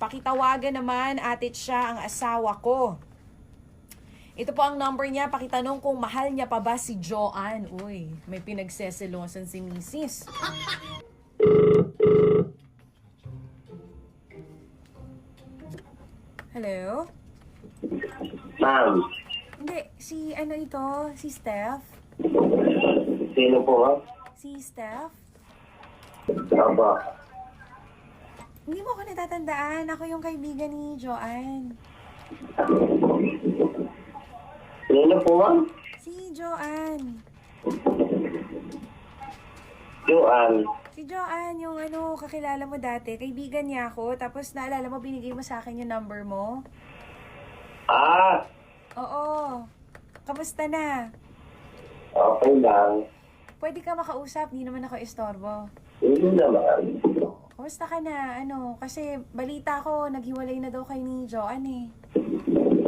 Pakitawagan naman, atit siya ang asawa ko. Ito po ang number niya. Pakitanong kung mahal niya pa ba si Joanne. Uy, may pinagseselosan si Mrs. Hello? Ma'am, Hindi, si ano ito? Si Steph? sino po ha? Si Steph? Aba, Hindi mo ako natatandaan. Ako yung kaibigan ni Joanne. sino po ma'am? Si Joanne. Joanne. Si Joanne, yung ano, kakilala mo dati. Kaibigan niya ako. Tapos naalala mo, binigay mo sa akin yung number mo. Ah, Oo. Kamusta na? okay lang. Pwede ka makausap, di naman ako istorbo. Hindi naman. Kamusta ka na? Ano? Kasi balita ko, naghiwalay na daw kayo ni Joanne eh.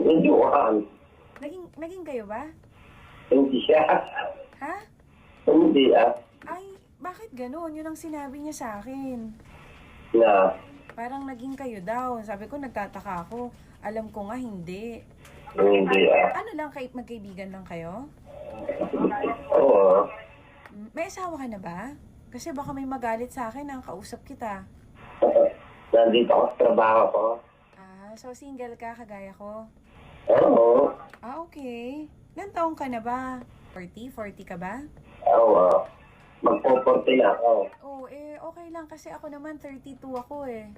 Yung Joanne. Naging, naging kayo ba? Hindi siya. Ha? Hindi ah. Ay, bakit ganun? Yun ang sinabi niya sa akin. Na, Parang naging kayo daw. Sabi ko, nagtataka ako. Alam ko nga, hindi. hindi ah. Ano lang, kay, magkaibigan lang kayo? Oo. Mm, May asawa ka na ba? Kasi baka may magalit sa akin ang kausap kita. Nandito ako sa trabaho ko. Ah, so single ka, kagaya ko? Oo. Ah, okay. Ilan taong ka na ba? 40? 40 ka ba? Oo. Magpo-40 na ako. Oo, eh, okay lang kasi ako naman 32 ako eh.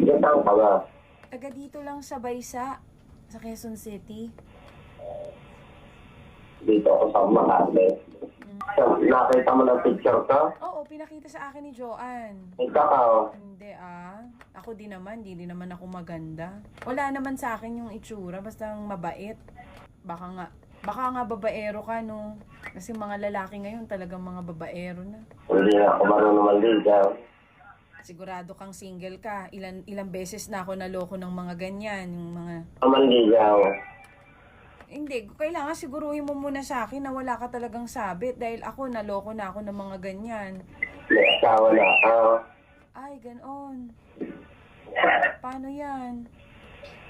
Gatang ka ba? Taga dito lang sa Baysa, sa Quezon City. Dito ako sa Makati. Nakita mo ng picture ko? Oo, pinakita sa akin ni Joanne. Ikaw ka oh. Hindi ah. Ako din naman, di din naman ako maganda. Wala naman sa akin yung itsura, basta mabait. Baka nga, baka nga babaero ka no. Kasi mga lalaki ngayon talagang mga babaero na. Hindi na ako marunong maligaw. Sigurado kang single ka. Ilan ilang beses na ako naloko ng mga ganyan, yung mga Manligaw. Hindi, kailangan siguruhin mo muna sa akin na wala ka talagang sabit dahil ako naloko na ako ng mga ganyan. Asawa na ako. Ay, ganon. Paano yan?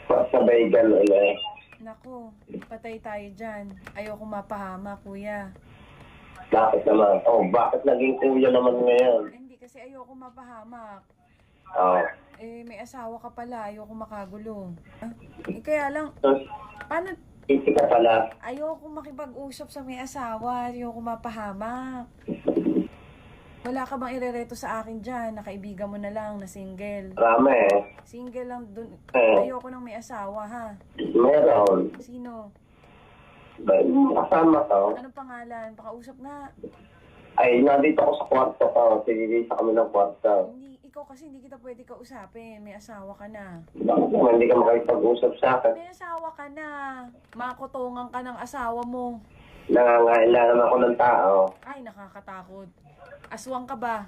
Sabay gano'n eh. Nako, patay tayo dyan. Ayoko mapahama, kuya. Bakit naman? Oh, bakit naging kuya naman ngayon? Hindi, kasi ayoko mapahamak. Oh. Eh, may asawa ka pala. Ayoko makagulo. Ah, eh, kaya lang, paano? Hindi ka pala. Ayoko makipag-usap sa may asawa. Ayoko mapahamak. Wala ka bang irereto sa akin dyan? Nakaibigan mo na lang na single. Marami eh. Single lang dun. Eh. Ayoko nang may asawa, ha? Meron. Sino? Ba, kasama ko. Anong pangalan? Pakausap nga. Ay, nandito ako sa kwarto ko. Sige, sa kami ng kwarto. Hindi, ikaw kasi hindi kita pwede kausapin. May asawa ka na. Bakit naman hindi ka makipag-usap sa akin? May asawa ka na. Makutungan ka ng asawa mo. Nangangailangan ako ng tao. Ay, nakakatakot. Aswang ka ba?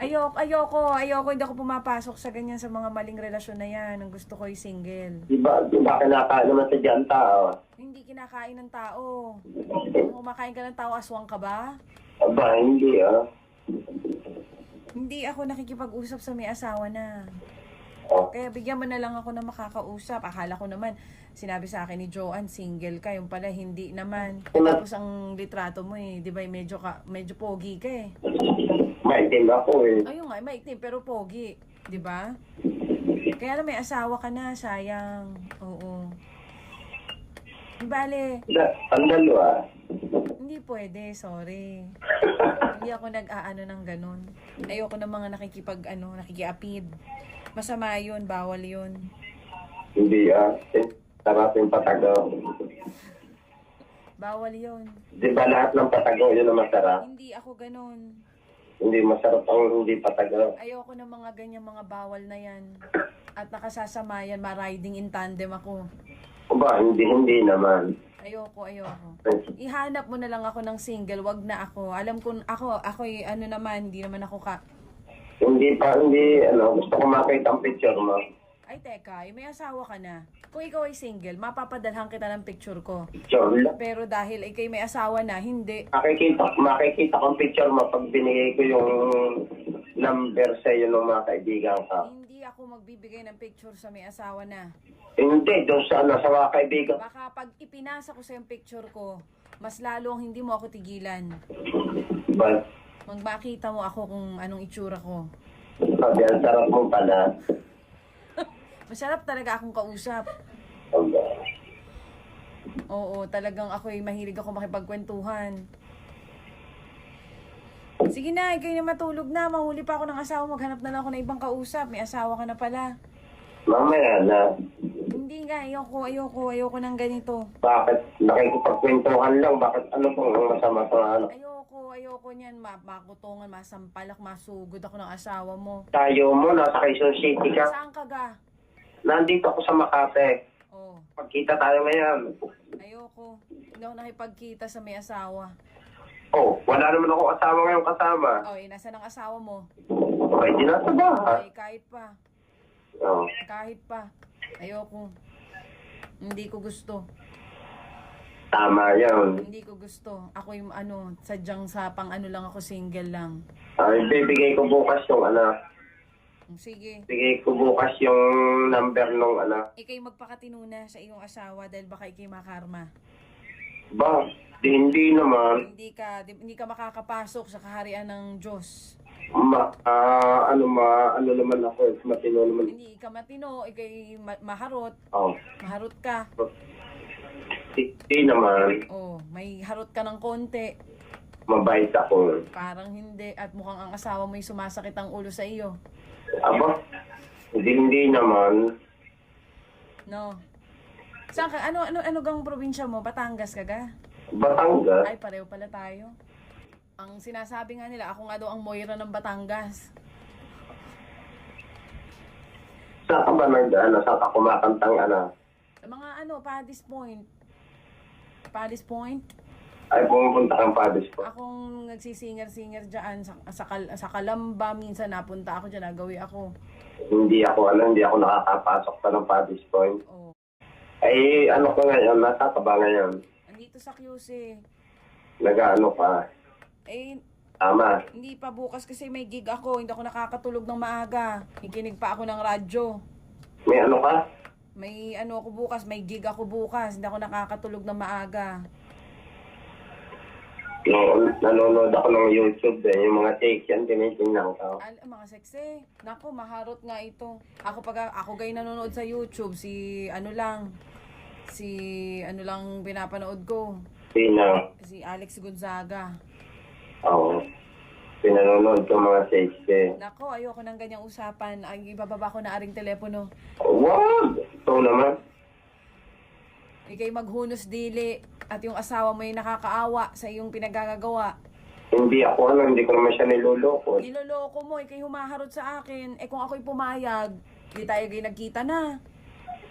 Ayoko, ayoko, ayoko. Hindi ako pumapasok sa ganyan sa mga maling relasyon na yan. Ang gusto ko ay single. Di ba, di ba kinakain naman sa dyan tao? Hindi kinakain ng tao. Kung kumakain ka ng tao, aswang ka ba? Aba, hindi ah. Hindi ako nakikipag-usap sa may asawa na. Oh. Kaya bigyan mo na lang ako na makakausap. Akala ko naman, sinabi sa akin ni Joanne, single ka. Yung pala, hindi naman. Tapos ang litrato mo eh, di ba, medyo, ka, medyo pogi ka eh. Maitim ako eh. Ayun nga, maitim pero pogi. Di ba? Kaya lang may asawa ka na, sayang. Oo. Di bale, Da- Ang dalawa. Hindi pwede, sorry. Hindi ako nag-aano ng ganun. Ayoko ng mga nakikipag, ano, nakikiapid. Masama yun, bawal yun. Hindi ah. Sarap yung patago. Bawal yun. Di ba lahat ng patago yun ang masarap? Hindi ako ganun. Hindi masarap ang hindi patago. Ayoko ng mga ganyan mga bawal na yan. At nakasasama yan, ma-riding in tandem ako. Aba, hindi, hindi naman. Ayoko, ayoko. Ihanap mo na lang ako ng single, wag na ako. Alam ko, ako, ako ano naman, hindi naman ako ka... Hindi pa, hindi, ano, gusto ko makita ang picture mo. Ay, teka, eh, may asawa ka na. Kung ikaw ay single, mapapadalhan kita ng picture ko. Picture lang. Pero dahil ikay may asawa na, hindi. Makikita, makikita ko ang picture mo pag binigay ko yung number sa iyo ng mga kaibigan ka. Ako magbibigay ng picture sa may asawa na. Hindi, doon sa, ano, sa mga kaibigan. Baka pag ipinasa ko sa yung picture ko, mas lalo ang hindi mo ako tigilan. But, Magmakita mo ako kung anong itsura ko. sabi, ang sarap mo pala. Masarap talaga akong kausap. Aba. Oo, talagang ako'y mahilig ako makipagkwentuhan. Sige na, ikay na matulog na. Mahuli pa ako ng asawa. Maghanap na lang ako ng ibang kausap. May asawa ka na pala. Mamaya na. Hindi nga, ayoko, ayoko, ayoko ng ganito. Bakit? Nakikipagkwentuhan lang. Bakit ano pong ang masama sa ano? Ayoko, ayoko niyan. Ma makutungan, masampalak, masugod ako ng asawa mo. Tayo mo, nasa Quezon City ka. Saan ka ga? Nandito ako sa Makate. Oh, Pagkita tayo ngayon. ayoko. Hindi ako nakipagkita sa may asawa. Oh, wala naman ako kasama ngayong kasama. Oh, eh, nasa ng asawa mo? Pwede na sa bahay. Ay, kahit pa. Oh. Kahit pa. Ayoko. Hindi ko gusto. Tama yan. Hindi ko gusto. Ako yung ano, sadyang sa pang ano lang ako, single lang. Ay, bibigay ko bukas yung ano. Sige. Bigay ko bukas yung number nung ano. Ikay magpakatino na sa iyong asawa dahil baka ikay makarma. Ba, di, hindi naman. Hindi ka, di- hindi ka makakapasok sa kaharian ng Diyos. Ma, ah, ano ma, ano naman ako, matino naman. Hindi ka matino, ikay ma- maharot. Oh, Maharot ka. di, di naman. Oh, may harot ka ng konti. Mabait ako. Parang hindi. At mukhang ang asawa mo yung sumasakit ang ulo sa iyo. Aba, hindi, hindi naman. No. Saan ka? Ano, ano, ano gang probinsya mo? Batangas ka ga? Batangas. Ay, pareho pala tayo. Ang sinasabi nga nila, ako nga daw ang Moira ng Batangas. Saan ka ba nag, ano, saan ka kumakantang ano? Sa mga ano, Paddy's Point. Paddy's Point. Ay, pumupunta kang Padis po. Akong nagsisinger-singer dyan sa, sa, Kal- sa Kalamba. Minsan napunta ako dyan, nagawi ako. Hindi ako, ano, hindi ako nakakapasok pa ng Padis Point. Oh. Ay, ano ko ngayon, nasa ka ba ngayon? Andito sa QC. Nag-ano ka? Eh, Tama. hindi pa bukas kasi may gig ako. Hindi ako nakakatulog ng maaga. Ikinig pa ako ng radyo. May ano ka? May ano ako bukas, may gig ako bukas. Hindi ako nakakatulog ng maaga. No, nanonood ako ng YouTube eh. Yung mga takes yan, tinitingnan ko. Al mga seksi. Nako, maharot nga ito. Ako pag ako gay nanonood sa YouTube, si ano lang si ano lang pinapanood ko, Sino? si Alex Gonzaga. Oo. Pinanonood ko mga takes eh. Nako, ayoko ng ganyang usapan. Ay, ibababa ko na aring telepono. Wag! Ito naman. Ikay maghunos dili at yung asawa mo ay nakakaawa sa iyong pinagagagawa. Hindi ako, ano, hindi ko naman siya niluloko. Niloloko mo, ikay humaharot sa akin. Eh kung ako'y pumayag, di tayo gay nagkita na.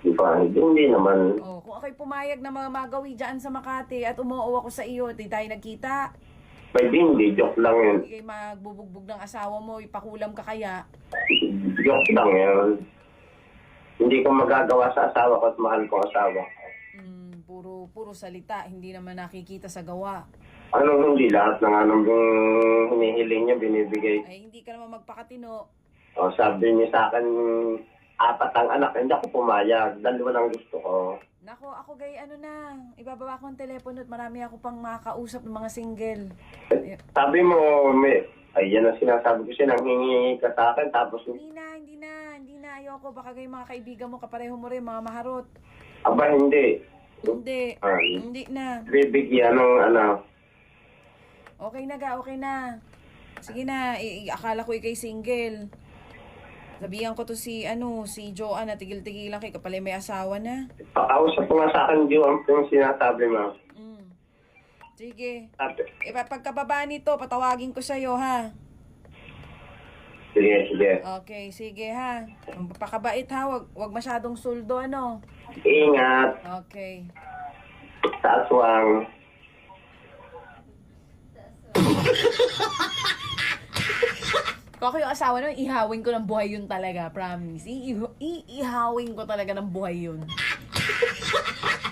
Di ba? Hindi, naman. Oh, kung ako'y pumayag na mga magawi dyan sa Makati at umuo ako sa iyo, di tayo nagkita. Pwede hindi, joke lang yun. Ikay magbubugbog ng asawa mo, ipakulam ka kaya. Joke lang yun. Hindi ko magagawa sa asawa ko at mahal ko asawa. Mm, puro, puro salita, hindi naman nakikita sa gawa. Ano hindi lahat ng anong hinihiling niya binibigay. Ay, hindi ka naman magpakatino. O, sabi niya sa akin, apat ang anak, hindi ako pumayag. Dalawa lang gusto ko. Nako, ako gay ano na, ibababa ko ang telepono at marami ako pang makakausap ng mga single. Sabi mo, may, ay yan ang sinasabi ko siya, nanghingi ka sa akin, tapos, Hindi na, hindi na, hindi na, ayoko. Baka gay mga kaibigan mo, kapareho mo rin, mga maharot. aba hindi. Hindi, Ay, hindi na. bibigyan ng ano, Okay na ga, okay na. Sige na, i- i- akala ko ikay single. Sabihan ko to si, ano, si Joanne na tigil-tigilan kay kapalay may asawa na. pakausap ko nga sa akin yung, yung sinasabi mo. Mm. Sige. Sabi, E, pa- pagkababa nito, patawagin ko sa'yo, ha? sige, sige. Okay, sige, ha? Pakabait, ha? Wag, wag masyadong suldo, ano? Ingat Okay. sa aswang. Kung ako yung asawa nun, ihawin ko ng buhay yun talaga, promise. I- i- iihawin ko talaga ng buhay yun.